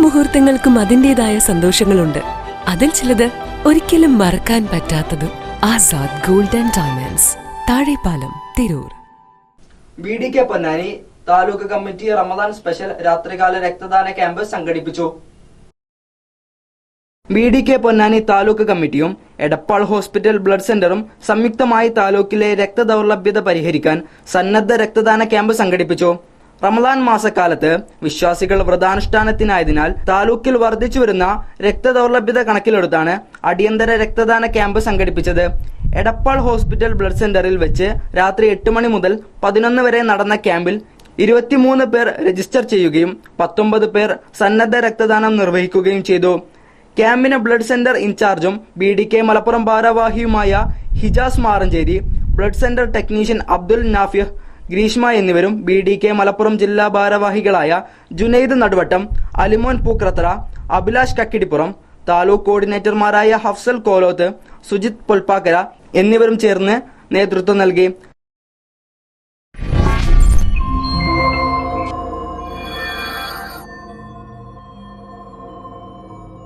മുഹൂർത്തങ്ങൾക്കും അതിന്റെതായ സന്തോഷങ്ങളുണ്ട്. അതിൽ ചിലത് ഒരിക്കലും മറക്കാൻ പറ്റാത്തതും Azad golden diamonds Thazhepalam Tirur. Ponnani taluk committee Ramadan special രാത്രികാല രക്തദാന ക്യാമ്പ് സംഘടിപ്പിച്ചു. B D K Ponnani taluk കമ്മിറ്റിയും എടപ്പാൾ ഹോസ്പിറ്റൽ ബ്ലഡ് സെന്ററും സംയുക്തമായി താലൂക്കിലെ രക്തദൗർലഭ്യത പരിഹരിക്കാൻ സന്നദ്ധ രക്തദാന ക്യാമ്പ് സംഘടിപ്പിച്ചു. റമദാൻ മാസക്കാലത്ത് വിശ്വാസികൾ വ്രതാനുഷ്ഠാനത്തിനായതിനാൽ താലൂക്കിൽ വർദ്ധിച്ചു വരുന്ന രക്തദൗർലഭ്യത കണക്കിലെടുത്താണ് അടിയന്തര രക്തദാന ക്യാമ്പ് സംഘടിപ്പിച്ചത്. എടപ്പാൾ ഹോസ്പിറ്റൽ ബ്ലഡ് സെന്ററിൽ വെച്ച് രാത്രി എട്ട് മണി മുതൽ പതിനൊന്ന് വരെ നടന്ന ക്യാമ്പിൽ ഇരുപത്തിമൂന്ന് പേർ രജിസ്റ്റർ ചെയ്യുകയും പത്തൊമ്പത് പേർ സന്നദ്ധ രക്തദാനം നിർവഹിക്കുകയും ചെയ്തു. ക്യാമ്പിന് ബ്ലഡ് സെന്റർ ഇൻചാർജും B D K Malappuram ഭാരവാഹിയുമായ Hijas Maranchery blood centre technician Abdul Nafih Greeshma എന്നിവരും ബി ഡി കെ മലപ്പുറം ജില്ലാ ഭാരവാഹികളായ ജുനൈദ് നടുവട്ടം അലിമോൻ പൂക്രത്ര അഭിലാഷ് കക്കിടിപ്പുറം താലൂക്ക് കോർഡിനേറ്റർമാരായ ഹഫ്സൽ കോലോത്ത് സുജിത് പൊൽപ്പാക്കര എന്നിവരും ചേർന്ന് നേതൃത്വം നൽകി.